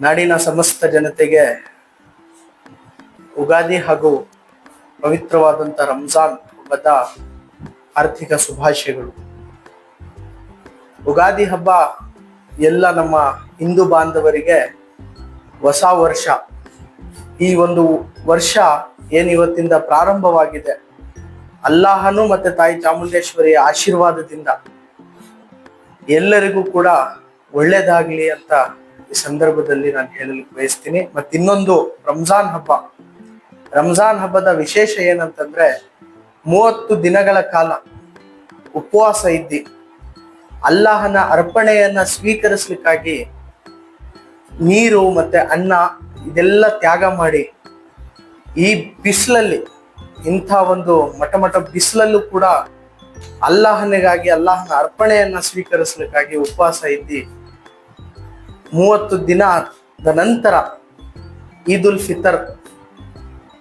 ನಾಡಿನ ಸಮಸ್ತ ಜನತೆಗೆ ಉಗಾದಿ ಹಾಗೂ ಪವಿತ್ರವಾದಂಥ ರಂಜಾನ್ ಹಬ್ಬದ ಆರ್ಥಿಕ ಶುಭಾಶಯಗಳು. ಉಗಾದಿ ಹಬ್ಬ ಎಲ್ಲ ನಮ್ಮ ಹಿಂದೂ ಬಾಂಧವರಿಗೆ ಹೊಸ ವರ್ಷ. ಈ ಒಂದು ವರ್ಷ ಏನಿವತ್ತಿಂದ ಪ್ರಾರಂಭವಾಗಿದೆ? ಅಲ್ಲಾಹನು ಮತ್ತೆ ತಾಯಿ ಚಾಮುಂಡೇಶ್ವರಿಯ ಆಶೀರ್ವಾದದಿಂದ ಎಲ್ಲರಿಗೂ ಕೂಡ ಒಳ್ಳೇದಾಗ್ಲಿ ಅಂತ ಈ ಸಂದರ್ಭದಲ್ಲಿ ನಾನು ಹೇಳಲಿಕ್ಕೆ ಬಯಸ್ತೀನಿ. ಮತ್ತೆ ಇನ್ನೊಂದು ರಂಜಾನ್ ಹಬ್ಬ. ರಂಜಾನ್ ಹಬ್ಬದ ವಿಶೇಷ ಏನಂತಂದ್ರೆ ಮೂವತ್ತು ದಿನಗಳ ಕಾಲ ಉಪವಾಸ ಇದ್ದಿ ಅಲ್ಲಾಹನ ಅರ್ಪಣೆಯನ್ನ ಸ್ವೀಕರಿಸ್ಲಿಕ್ಕಾಗಿ ನೀರು ಮತ್ತೆ ಅನ್ನ ಇದೆಲ್ಲ ತ್ಯಾಗ ಮಾಡಿ ಈ ಬಿಸಿಲಲ್ಲಿ ಇಂಥ ಒಂದು ಮಠ ಮಠ ಬಿಸಿಲಲ್ಲೂ ಕೂಡ ಅಲ್ಲಾಹನಿಗಾಗಿ, ಅಲ್ಲಾಹನ ಅರ್ಪಣೆಯನ್ನ ಸ್ವೀಕರಿಸ್ಲಿಕ್ಕಾಗಿ ಉಪವಾಸ ಇದ್ದಿ ಮೂವತ್ತು ದಿನದ ನಂತರ ಈದ್ ಉಲ್ ಫಿತರ್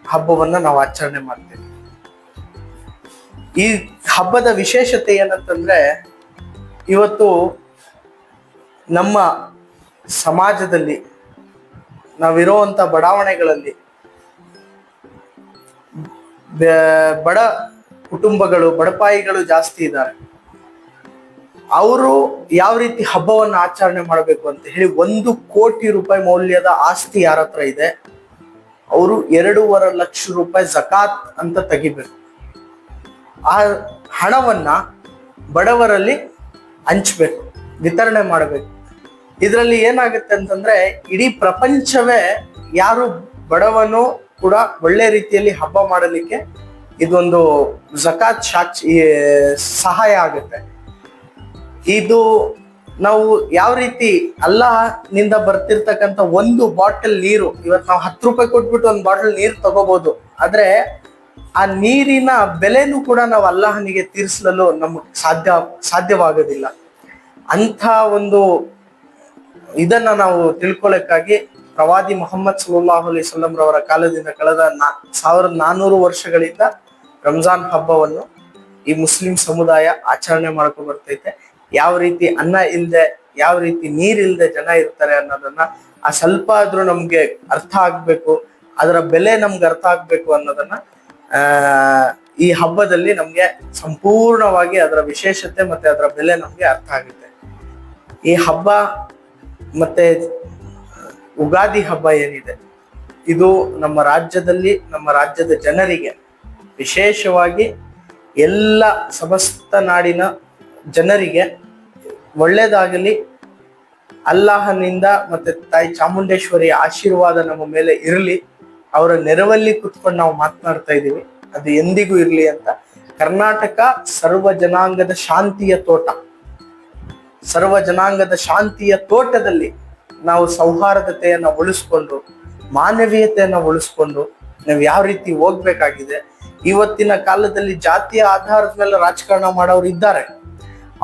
ಹಬ್ಬವನ್ನು ನಾವು ಆಚರಣೆ ಮಾಡ್ತೇವೆ. ಈ ಹಬ್ಬದ ವಿಶೇಷತೆ ಏನಂತಂದ್ರೆ, ಇವತ್ತು ನಮ್ಮ ಸಮಾಜದಲ್ಲಿ ನಾವಿರೋವಂಥ ಬಡಾವಣೆಗಳಲ್ಲಿ ಬಡ ಕುಟುಂಬಗಳು, ಬಡಪಾಯಿಗಳು ಜಾಸ್ತಿ ಇದ್ದಾರೆ. ಅವರು ಯಾವ ರೀತಿ ಹಬ್ಬವನ್ನು ಆಚರಣೆ ಮಾಡಬೇಕು ಅಂತ ಹೇಳಿ ಒಂದು ಕೋಟಿ ರೂಪಾಯಿ ಮೌಲ್ಯದ ಆಸ್ತಿ ಯಾರ ಹತ್ರ ಇದೆ, ಅವರು ಎರಡೂವರೆ ಲಕ್ಷ ರೂಪಾಯಿ ಜಕಾತ್ ಅಂತ ತೆಗಿಬೇಕು. ಆ ಹಣವನ್ನ ಬಡವರಲ್ಲಿ ಹಂಚ್ಬೇಕು, ವಿತರಣೆ ಮಾಡಬೇಕು. ಇದರಲ್ಲಿ ಏನಾಗುತ್ತೆ ಅಂತಂದ್ರೆ ಇಡೀ ಪ್ರಪಂಚವೇ ಯಾರು ಬಡವನು ಕೂಡ ಒಳ್ಳೆ ರೀತಿಯಲ್ಲಿ ಹಬ್ಬ ಮಾಡಲಿಕ್ಕೆ ಇದೊಂದು ಜಕಾತ್ ಸಹಾಯ ಆಗುತ್ತೆ. ಇದು ನಾವು ಯಾವ ರೀತಿ ಅಲ್ಲಾಹನಿಂದ ಬರ್ತಿರ್ತಕ್ಕಂಥ ಒಂದು ಬಾಟಲ್ ನೀರು, ಇವತ್ತು ನಾವು ಹತ್ತು ರೂಪಾಯಿ ಕೊಟ್ಬಿಟ್ಟು ಒಂದು ಬಾಟಲ್ ನೀರು ತಗೋಬಹುದು ಆದ್ರೆ ಆ ನೀರಿನ ಬೆಲೆನೂ ಕೂಡ ನಾವು ಅಲ್ಲಾಹನಿಗೆ ತೀರಿಸಲು ನಮಗೆ ಸಾಧ್ಯ, ಸಾಧ್ಯವಾಗೋದಿಲ್ಲ. ಅಂಥ ಒಂದು ಇದನ್ನ ನಾವು ತಿಳ್ಕೊಳ್ಳೋಕ್ಕಾಗಿ ಪ್ರವಾದಿ ಮೊಹಮ್ಮದ್ ಸಲ್ಲಾಹು ಅಲಿ ರವರ ಕಾಲದಿಂದ ಕಳೆದ ನಾ, ಸಾವಿರದ ನಾನ್ನೂರು ವರ್ಷಗಳಿಂದ ರಂಜಾನ್ ಹಬ್ಬವನ್ನು ಈ ಮುಸ್ಲಿಂ ಸಮುದಾಯ ಆಚರಣೆ ಮಾಡ್ಕೊಂಡು ಬರ್ತೈತೆ ಯಾವ ರೀತಿ ಅನ್ನ ಇಲ್ಲದೆ ಯಾವ ರೀತಿ ನೀರಿಲ್ಲದೆ ಜನ ಇರ್ತಾರೆ ಅನ್ನೋದನ್ನ ಆ ಸ್ವಲ್ಪ ಆದ್ರೂ ನಮ್ಗೆ ಅರ್ಥ ಆಗ್ಬೇಕು, ಅದರ ಬೆಲೆ ನಮ್ಗೆ ಅರ್ಥ ಆಗ್ಬೇಕು ಅನ್ನೋದನ್ನ ಈ ಹಬ್ಬದಲ್ಲಿ ನಮ್ಗೆ ಸಂಪೂರ್ಣವಾಗಿ ಅದರ ವಿಶೇಷತೆ ಮತ್ತೆ ಅದರ ಬೆಲೆ ನಮ್ಗೆ ಅರ್ಥ ಆಗುತ್ತೆ. ಈ ಹಬ್ಬ ಮತ್ತೆ, ಉಗಾದಿ ಹಬ್ಬ ಏನಿದೆ, ಇದು ನಮ್ಮ ರಾಜ್ಯದಲ್ಲಿ, ನಮ್ಮ ರಾಜ್ಯದ ಜನರಿಗೆ ವಿಶೇಷವಾಗಿ ಎಲ್ಲ ಸಮಸ್ತ ನಾಡಿನ ಜನರಿಗೆ ಒಳ್ಳೆಯದಾಗಲಿ ಅಲ್ಲಾಹನಿಂದ ಮತ್ತೆ ತಾಯಿ ಚಾಮುಂಡೇಶ್ವರಿಯ ಆಶೀರ್ವಾದ ನಮ್ಮ ಮೇಲೆ ಇರಲಿ, ಅವರ ನೆರವಲ್ಲಿ ಕುತ್ಕೊಂಡು ನಾವು ಮಾತನಾಡ್ತಾ ಇದ್ದೀವಿ. ಅದು ಎಂದಿಗೂ ಇರಲಿ ಅಂತ. ಕರ್ನಾಟಕ ಸರ್ವ ಜನಾಂಗದ ಶಾಂತಿಯ ತೋಟ. ಸರ್ವ ಜನಾಂಗದ ಶಾಂತಿಯ ತೋಟದಲ್ಲಿ ನಾವು ಸೌಹಾರ್ದತೆಯನ್ನು ಉಳಿಸ್ಕೊಂಡು, ಮಾನವೀಯತೆಯನ್ನು ಉಳಿಸ್ಕೊಂಡು ನಾವು ಯಾವ ರೀತಿ ಹೋಗ್ಬೇಕಾಗಿದೆ. ಇವತ್ತಿನ ಕಾಲದಲ್ಲಿ ಜಾತಿಯ ಆಧಾರದ ಮೇಲೆ ರಾಜಕಾರಣ ಮಾಡೋರು ಇದ್ದಾರೆ.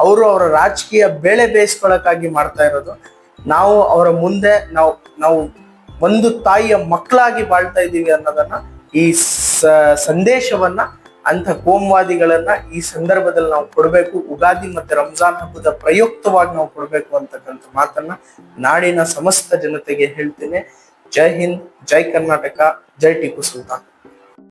ಅವರು ಅವರ ರಾಜಕೀಯ ಬೇಳೆ ಬೇಯಿಸ್ಕೊಳಕ್ಕಾಗಿ ಮಾಡ್ತಾ ಇರೋದು. ನಾವು ಅವರ ಮುಂದೆ ನಾವು ನಾವು ಒಂದು ತಾಯಿಯ ಮಕ್ಕಳಾಗಿ ಬಾಳ್ತಾ ಇದ್ದೀವಿ ಅನ್ನೋದನ್ನ ಈ ಸಂದೇಶವನ್ನ ಅಂತ ಕೋಮವಾದಿಗಳನ್ನ ಈ ಸಂದರ್ಭದಲ್ಲಿ ನಾವು ಕೊಡಬೇಕು. ಉಗಾದಿ ಮತ್ತೆ ರಂಜಾನ್ ಹಬ್ಬದ ಪ್ರಯುಕ್ತವಾಗಿ ನಾವು ಕೊಡಬೇಕು ಅಂತಕ್ಕಂಥ ಮಾತನ್ನ ನಾಡಿನ ಸಮಸ್ತ ಜನತೆಗೆ ಹೇಳ್ತೇನೆ. ಜೈ ಹಿಂದ್, ಜೈ ಕರ್ನಾಟಕ, ಜೈ ಟಿಪ್ಪು ಸುಲ್ತಾನ್.